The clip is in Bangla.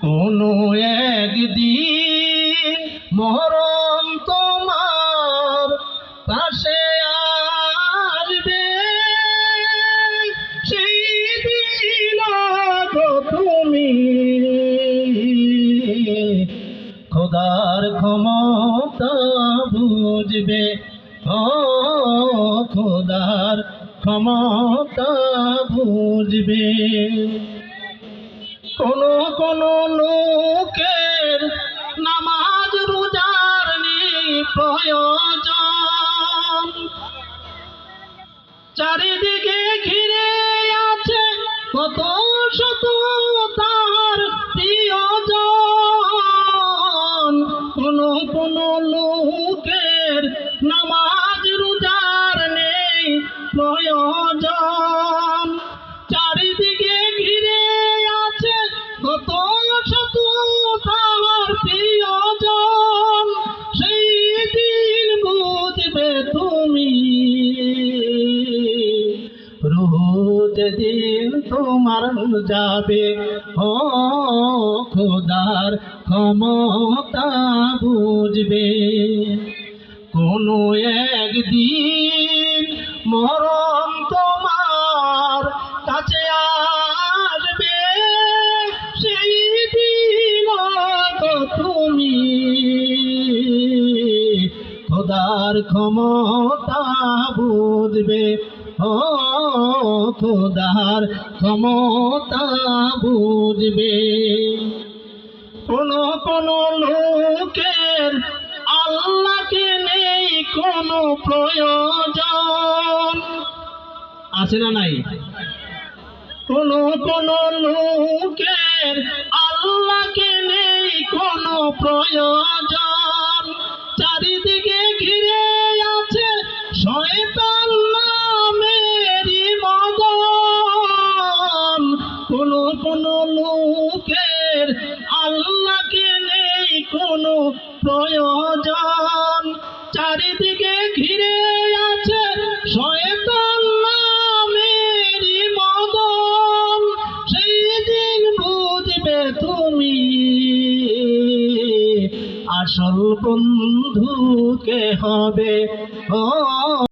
কোনো একদিন মরণ তোমার পাশে আসবে। সেই দিন তুমি খোদার ক্ষমতা বুঝবে। ও খোদার ক্ষমতা বুঝবে। কোন কোন লোকের নামাজ রোজার নেই প্রয়োজন চারিদিকে ঘিরে আছে কত শত তার প্রিয়জন। কোন কোন লোকের নামাজ রোজার নেই প্রয়োজন তার প্রিয়জন সেই তুমি। রোজ দিন তোমার যাবে, ও খোদার ক্ষমতা বুঝবে। কোনো একদিন মরণ খোদার ক্ষমতা বুঝবে। ও খোদার ক্ষমতা বুঝবে। কোন কোন লোকের আল্লাহকে নেই কোনো প্রয়োজন। আছে না নাই? কোন কোন লোকের আল্লাহকে নেই কোনো প্রয়োজন। নামেরই মদন। কোন কোন লোকের আল্লাহকে নেই কোনো প্রয়োজন। চারিদিকে ঘিরে আছে শয়তান নামেরই মদন। সেই বুঝবে তুমি আসল বন্ধুকে হবে। ও